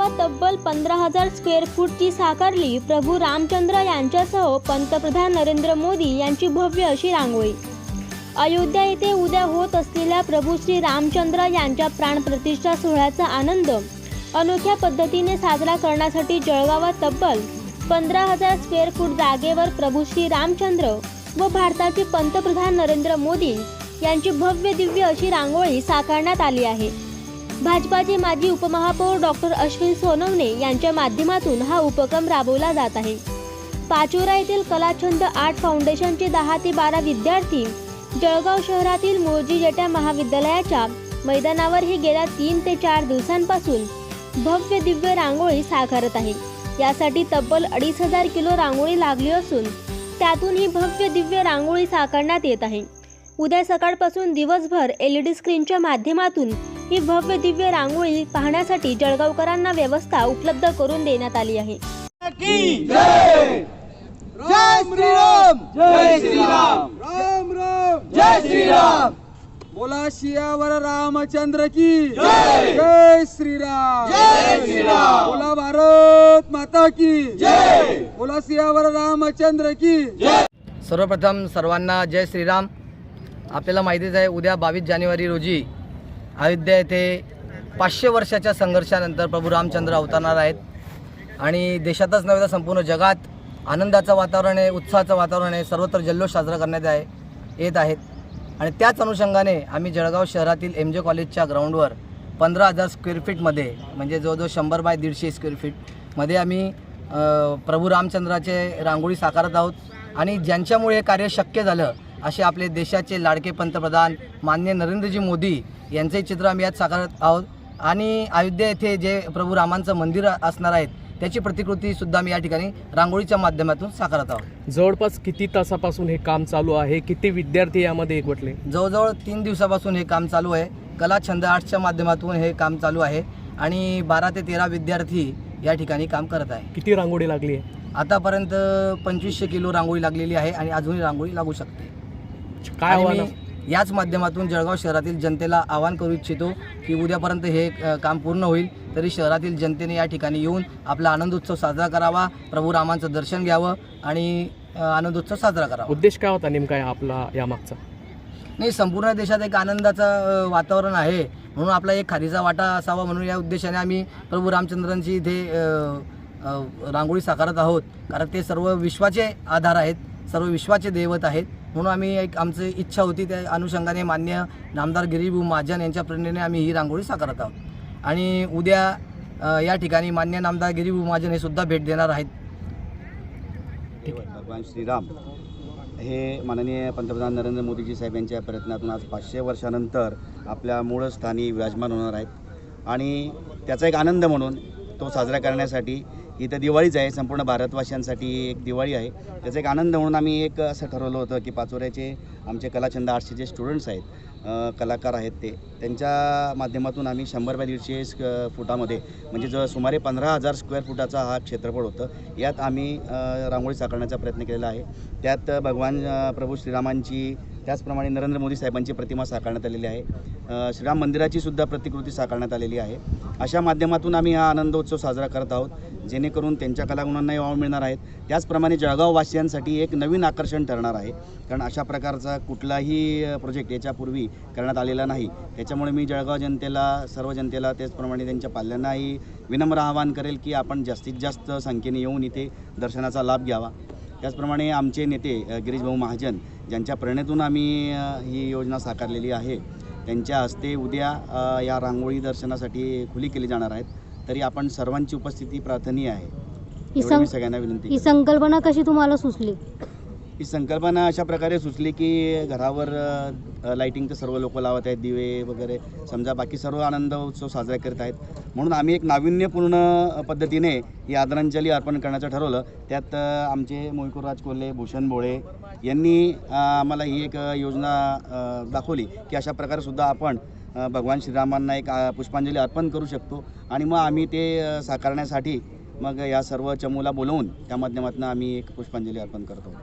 गावात तब्बल पंधरा हजार स्क्वेअर फूटची साकारली प्रभू रामचंद्र यांच्यासह पंतप्रधान नरेंद्र मोदी यांची भव्य अशी रांगोळी. अयोध्या येथे उद्या होत असलेल्या प्रभू श्री रामचंद्र यांच्या प्राणप्रतिष्ठा सोहळ्याचा आनंद अनोख्या पद्धतीने साजरा करण्यासाठी जळगावात तब्बल पंधरा हजार स्क्वेअर फूट जागेवर प्रभू श्री रामचंद्र व भारताचे पंतप्रधान नरेंद्र मोदी यांची भव्य दिव्य अशी रांगोळी साकारण्यात आली आहे. भाजपाचे माजी उपमहापौर डॉक्टर अश्विन सोनवणे यांच्या माध्यमातून हा उपक्रम राबवला जात आहे. पाचोरा येथील कलाछंद आर्ट फाउंडेशनचे दहा ते बारा विद्यार्थी जळगाव शहरातील मोजी जेट्या महाविद्यालयाच्या मैदानावर हे गेल्या तीन ते चार दिवसांपासून भव्य दिव्य रांगोळी साकारत आहे. यासाठी तब्बल अडीच हजार किलो रांगोळी लागली असून त्यातून ही भव्य दिव्य रांगोळी साकारण्यात येत आहे. उद्या सकाळपासून दिवसभर एल ई डी स्क्रीनच्या माध्यमातून ही भव्य दिव्य रांगोळी पाहण्यासाठी जळगावकरांना व्यवस्था उपलब्ध करून देण्यात आली आहे. की जय! जय श्रीराम जय श्रीराम! राम राम! जय श्रीराम! बोला शियावर रामचंद्र की जय! जय श्रीराम! जय श्रीराम! बोला भारत माता की जय! बोला सियावर रामचंद्र की जय! सर्वप्रथम सर्वांना जय श्रीराम. आपल्याला माहितीच आहे उद्या बावीस जानेवारी रोजी अयोध्या येथे पाचशे वर्षाच्या संघर्षानंतर प्रभू रामचंद्र अवतरणार आहेत. आणि देशातच नव्हे तर संपूर्ण जगात आनंदाचं वातावरण आहे उत्साहाचं वातावरण आहे सर्वत्र जल्लोष साजरा करण्यात आहे येत आहेत. आणि त्याच अनुषंगाने आम्ही जळगाव शहरातील एम जे कॉलेजच्या ग्राउंडवर पंधरा हजार स्क्वेअर फीटमध्ये म्हणजे जवळजवळ शंभर बाय दीडशे स्क्वेअर फीटमध्ये आम्ही प्रभू रामचंद्राचे रांगोळी साकारत आहोत. आणि ज्यांच्यामुळे हे कार्य शक्य झालं असे आपले देशाचे लाडके पंतप्रधान मान्य नरेंद्रजी मोदी यांचंही चित्र आम्ही यात साकारत आहोत. आणि अयोध्या येथे जे प्रभू रामांचं मंदिर असणार आहेत त्याची प्रतिकृती सुद्धा आम्ही या ठिकाणी रांगोळीच्या माध्यमातून साकारत आहोत. जवळपास किती तासापासून हे काम चालू आहे? किती विद्यार्थी यामध्ये एकवटले? जवळजवळ तीन दिवसापासून हे काम चालू आहे. कला छंद आर्ट्सच्या माध्यमातून हे काम चालू आहे आणि बारा ते तेरा विद्यार्थी या ठिकाणी काम करत आहे. किती रांगोळी लागली आहे? आतापर्यंत पंचवीसशे किलो रांगोळी लागलेली आहे आणि अजूनही रांगोळी लागू शकते. काय आणि आव्हान? मी याच माध्यमातून जळगाव शहरातील जनतेला आवाहन करू इच्छितो की उद्यापर्यंत हे अ, काम पूर्ण होईल तरी शहरातील जनतेने या ठिकाणी येऊन आपला आनंदोत्सव साजरा करावा प्रभू रामांचं दर्शन घ्यावं आणि अ, आनंदोत्सव साजरा करावा. उद्देश काय होता नेमका या आपला यामागचा नाही संपूर्ण देशात एक आनंदाचं अ, वातावरण आहे. म्हणून आपला एक खारीचा वाटा असावा म्हणून या उद्देशाने आम्ही प्रभू रामचंद्रांची इथे अ, अ, रांगोळी साकारत आहोत. कारण ते सर्व विश्वाचे आधार आहेत सर्व विश्वाचे दैवत आहेत. म्हणून आम्ही एक आमची इच्छा होती त्या अनुषंगाने मान्य नामदार गिरीभाऊ महाजन यांच्या प्रेरणेने आम्ही ही रांगोळी साकारत आहोत. आणि उद्या या ठिकाणी मान्य नामदार गिरीभाऊ महाजन हे सुद्धा भेट देणार आहेत. भगवान श्रीराम हे माननीय पंतप्रधान नरेंद्र मोदीजी साहेब यांच्या प्रयत्नातून आज पाचशे वर्षानंतर आपल्या मूळ स्थानी विराजमान होणार आहेत. आणि त्याचा एक आनंद म्हणून तो साजरा करण्यासाठी इथं दिवाळीच आहे संपूर्ण भारतवासियांसाठी एक दिवाळी आहे. त्याचा एक आनंद म्हणून आम्ही एक असं ठरवलं होतं की पाचोऱ्याचे आमचे कलाचंद आर्टचे जे स्टुडंट्स आहेत कलाकार आहेत ते त्यांच्या माध्यमातून आम्ही शंभर बाय दीडशे स्क फुटामध्ये म्हणजे जो सुमारे पंधरा हजार स्क्वेअर फुटाचा हा क्षेत्रफळ होतं. यात आम्ही रांगोळी साकारण्याचा प्रयत्न केलेला आहे. त्यात भगवान प्रभू श्रीरामांची त्याचप्रमाणे नरेंद्र मोदी साहेबांची प्रतिमा साकारण्यात आलेली आहे. श्रीराम मंदिराची सुद्धा प्रतिकृती साकारण्यात आलेली आहे. अशा माध्यमातून आम्ही हा आनंदोत्सव साजरा करत आहोत. जेणेकरून त्यांच्या कलागुणांनाही वाव मिळणार आहेत. त्याचप्रमाणे जळगाववासियांसाठी एक नवीन आकर्षण ठरणार आहे. कारण अशा प्रकारचा कुठलाही प्रोजेक्ट याच्यापूर्वी करण्यात आलेला नाही. त्याच्यामुळे मी जळगाव जनतेला सर्व जनतेला त्याचप्रमाणे त्यांच्या पाल्यांनाही विनम्र आवाहन करेल की आपण जास्तीत जास्त संख्येने येऊन इथे दर्शनाचा लाभ घ्यावा. त्याचप्रमाणे आमचे नेते गिरीशभाऊ महाजन ज्यांच्या प्रेरणेतून आम्ही ही योजना साकारलेली आहे. त्यांच्या हस्ते उद्या या रांगोळी दर्शनासाठी खुली केली जाणार आहेत. तरी आपण सर्वांची उपस्थिती प्रार्थनीय आहे. ही एवढी मी सं- सगळ्यांना विनंती ही करतो. संकल्पना कशी तुम्हाला सुचली? ही संकल्पना अशा प्रकारे सुचली की घरावर अ, तर सर्व लोक लावत आहेत दिवे वगैरे. समजा बाकी सर्व आनंद उत्सव साजरा करत आहेत. म्हणून आम्ही एक नाविन्यपूर्ण पद्धतीने ही आदरांजली अर्पण करण्याचं ठरवलं. त्यात आमचे आमचे मोहिकुरराज कोल्हे भूषण भोळे यांनी आम्हाला ही एक योजना दाखवली की अशा प्रकारे सुद्धा आपण भगवान श्रीरामांना एक पुष्पांजली अर्पण करू शकतो. आणि मग आम्ही ते साकारण्यासाठी मग या सर्व चमूला बोलवून त्या माध्यमातून आम्ही एक पुष्पांजली अर्पण करतो.